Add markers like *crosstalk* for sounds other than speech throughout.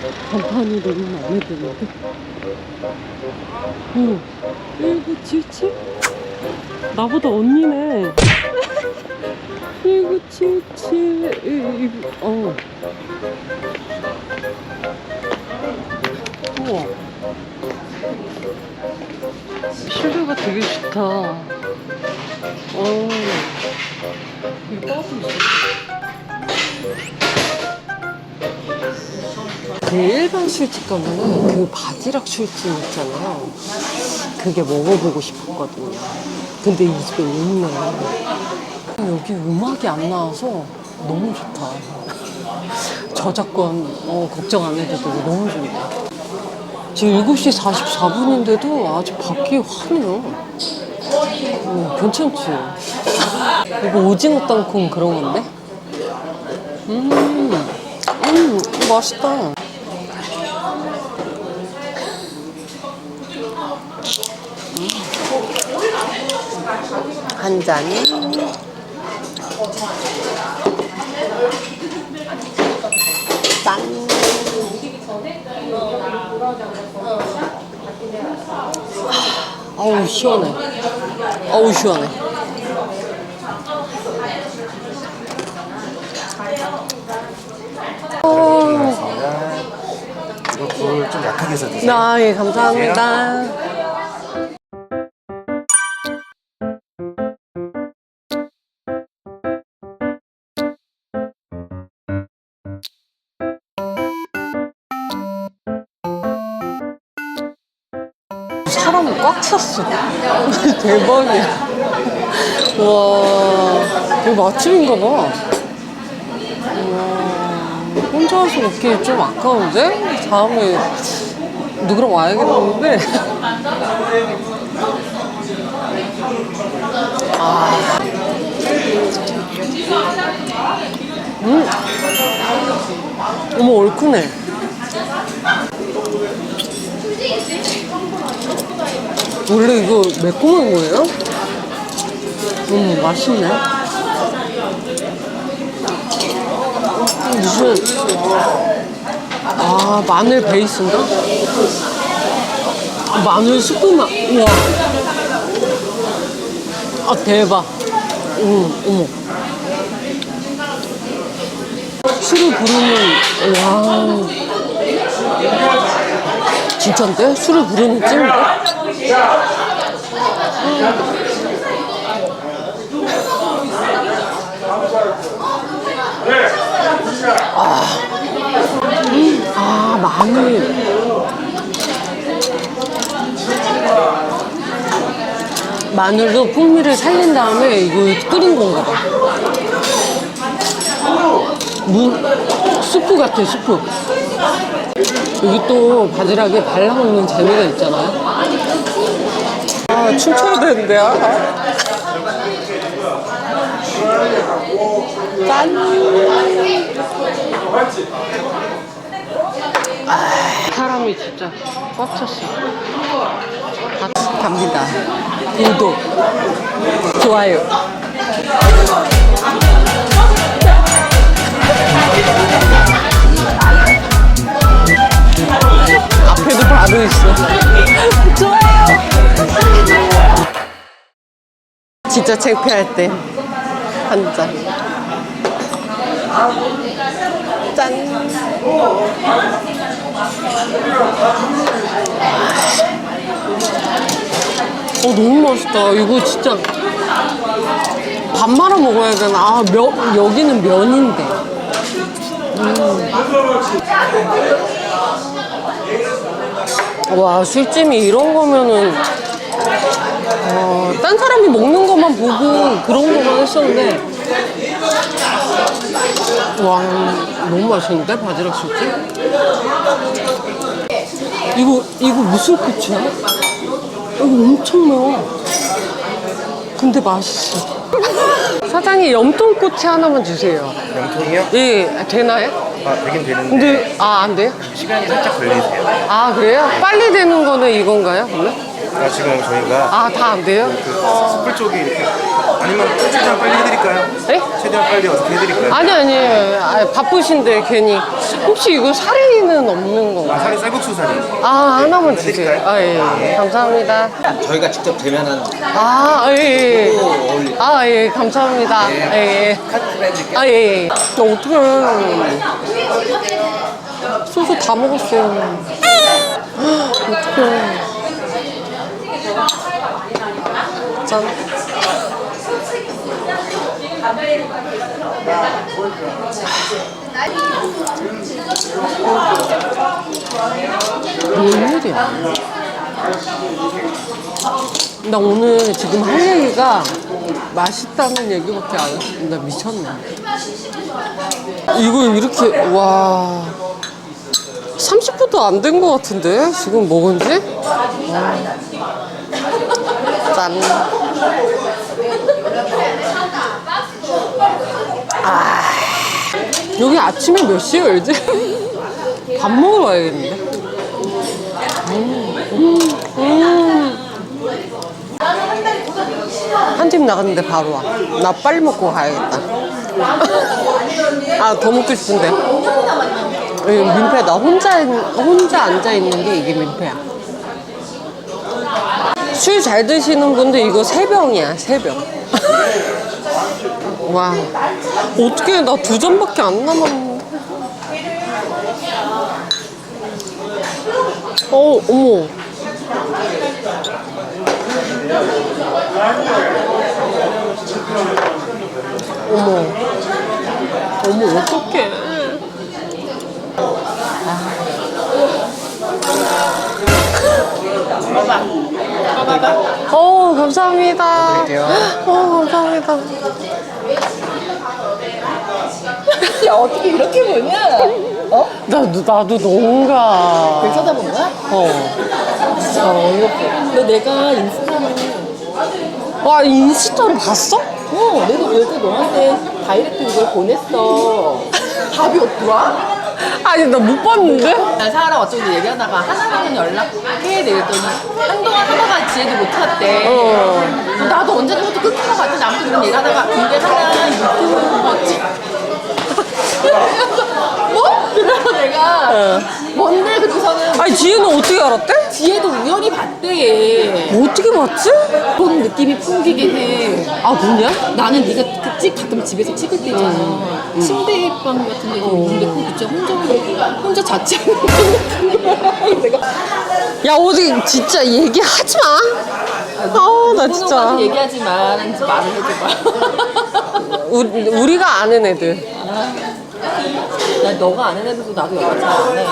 간판이 너무 마음에 드는데. 어, 1977? 나보다 언니네. *laughs* 1977. 어. 우와. 실내가 되게 좋다. 어. 이 버스 있어. 그 일반 술집 가면은 그 바지락 술집 있잖아요. 그게 먹어보고 싶었거든요. 근데 이 집에 없네. 여기 음악이 안 나와서 너무 좋다. *laughs* 저작권 어, 걱정 안 해도 되고 너무 좋네. 지금 7시 44분인데도 아직 밖이 환해요. 음, 괜찮지? *laughs* 이거 오징어 땅콩 그런 건데? 음, 음, 맛있다. 한 잔. 짠. 어우 시원해. 어우 시원해. 어, 이거 불좀 약하게 해서 드세요. 나, 예, 감사합니다. 사람이 꽉 찼어. *laughs* 대박이야. 와, 이거 맛집인가 봐. 와, 혼자 와서 먹기 좀 아까운데? 다음에 누구랑 와야겠는데? *laughs* 아. 음. 어머, 얼큰해. 원래 이거 매콤한 거예요? 음, 맛있네. 무슨, 아, 마늘 베이스인가? 마늘 스프만, 우와. 아, 대박. 음, 어머. 술을 부르는, 와. 진짠데? 술을 부르는 찜인데? 아, 마늘. 마늘도 풍미를 살린 다음에 이거 끓인 건가 봐. 무, 수프 같아, 수프. 여기 또 바지락에 발라먹는 재미가 있잖아요. 아, 춤춰야 되는데, 아. 짠! 아, 사람이 진짜 꽉 찼어. 가- 갑니다. 구독, 좋아요. 앞에도 바로 있어. *laughs* 좋아요. 진짜 창피할 때 한 잔. 짠. 어 너무 맛있다. 이거 진짜 밥 말아 먹어야 되나? 아, 면, 여기는 면인데. 와 술찜이 이런 거면은 어, 딴 사람이 먹는 것만 보고 그런 것만 했었는데 와 너무 맛있는데 바지락 술찜 이거 이거 무슨 꽃이야? 이거 엄청 매워 근데 맛있어 사장님 염통꼬치 하나만 주세요 염통이요? 예 되나요? 아, 되긴 되는데 근데 아 안 돼요? 시간이 살짝 걸리세요. 아 그래요? 빨리 되는 거는 이건가요? 그러면? 아, 지금 저희가 아 다 안 돼요? 그 숯불 쪽이 이렇게 아니면 최대한 빨리 해드릴까요? 네? 최대한 빨리 어떻게 해드릴까요? 아니 아니 아, 바쁘신데 괜히 혹시 이거 사리는 없는 아, 건가? 살이 쌀국수 살이. 아 하나만 주세요. 아 예, 예. 감사합니다. 저희가 직접 대면한 아 예. 예. 어울리 아 예, 감사합니다. 예. 예. 카드 해드릴게요. 아, 예, 예. 어, 어떡해. 소스 다 먹었어요. 어떡해. 짠. 웬일이야. 나 오늘 지금 할 얘기가 맛있다는 얘기밖에 안 했어. 나 미쳤네. 이거 이렇게, 와. 30분도 안 된 것 같은데? 지금 먹은 지? 와. 짠. 아. 여기 아침에 몇 시에 열지? 밥 먹으러 와야겠는데? 한팀 나갔는데 바로 와. 나 빨리 먹고 가야겠다. 아, 더 먹고 싶은데. 민폐, 나 혼자, 혼자 앉아 있는 게 이게 민폐야. 술 잘 드시는 분들 이거 세 병이야, 세 병. *laughs* 와. 어떻게 나 두 잔밖에 안 남았는데. 어, 어머. 어머. 어머, 어떡해. 어, 감사합니다. 어, 감사합니다. *laughs* 야 어떻게 이렇게 보냐? 어? 나도, 나도 뭔가. 왜 쳐다본 거야? 어. 진짜 어이없어. 너 내가 인스타를 와, 인스타를 봤어? 어 내가 그래서 너한테 다이렉트 이걸 보냈어. *laughs* 답이 없더라? 아니, 나 못 봤는데? 난 사람 어쩌고 얘기하다가 하나는 연락해 내랬더니 한동안 하다가 지혜도 못 찾대. 어. 나도 언제부터 끊긴 것 같은데 아무튼 그런 얘기하다가 근데 하나 유튜브 뭐지? 뭐? 그래서 내가 어. 뭔데 아니, 지혜는 어떻게 알았대? 지혜도 우연히 봤대 얘. 어떻게 봤지? 그런 느낌이 풍기게 해. 아, 그냥? 나는 네가 그 찍 가끔 집에서 찍을 때 있잖아. 침대 방 같은 데도 있는데 그 진짜 혼자 혼자 자취하는 거 같은 거야. *laughs* 내가 야, 어디 진짜 얘기하지 마. 아우, 나 진짜. 얘기하지 말라는지 말을 해줘봐. 우리, 우리가 아는 애들. 나 너가 아는 애들도 나도 연락 잘안 해.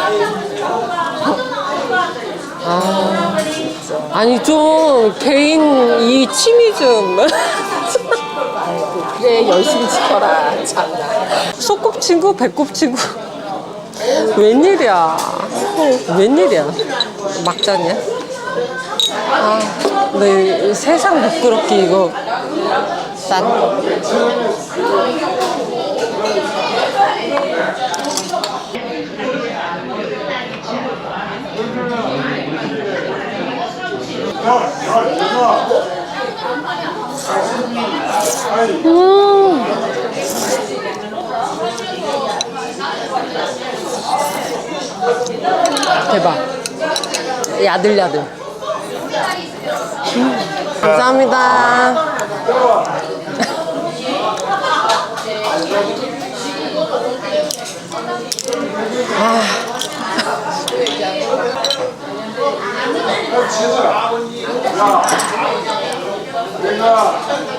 아니, 좀, 개인 이 취미 좀. 아이고 *laughs* 그래 열심히 지켜라. 참나. 소꿉친구, 배꼽친구. 웬일이야. 웬일이야. 막장이야. 아, 네, 세상 부끄럽게 이거. 짠. 음. 대박. 야들야들. 음. 감사합니다. 아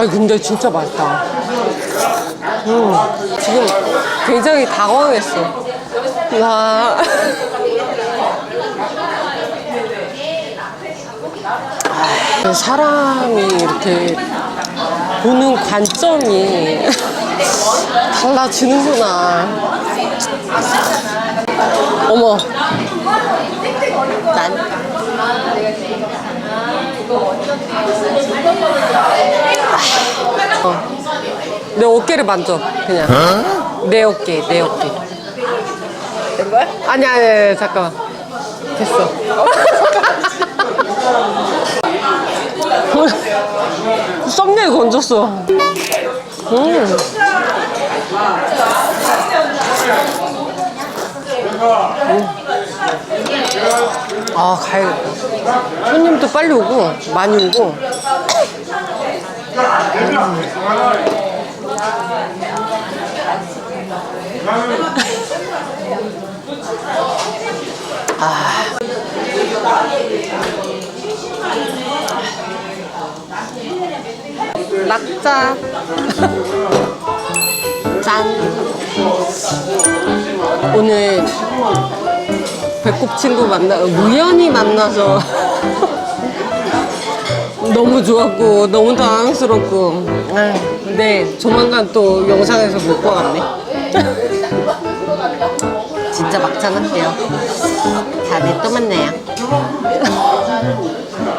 니 근데 진짜 맛있다. 음, 지금 굉장히 당황했어. 나 *laughs* 사람이 이렇게 보는 관점이 달라지는구나. 어머, 난. 내 어깨를 만져 그냥. 내 어깨 내 어깨. 된 거야? 아니 아니, 아니 잠깐만. 됐어 *laughs* 썸네일 건졌어. 음. 아 가야겠다. 손님도 빨리 오고 많이 오고 낙자. 짠. 오늘 배꼽 친구 만나 우연히 만나서 *laughs* 너무 좋았고 너무 당황스럽고. 근데 조만간 또 영상에서 못 봐갔네. *laughs* 진짜 막장 할게요. 다음에 또 만나요 *laughs*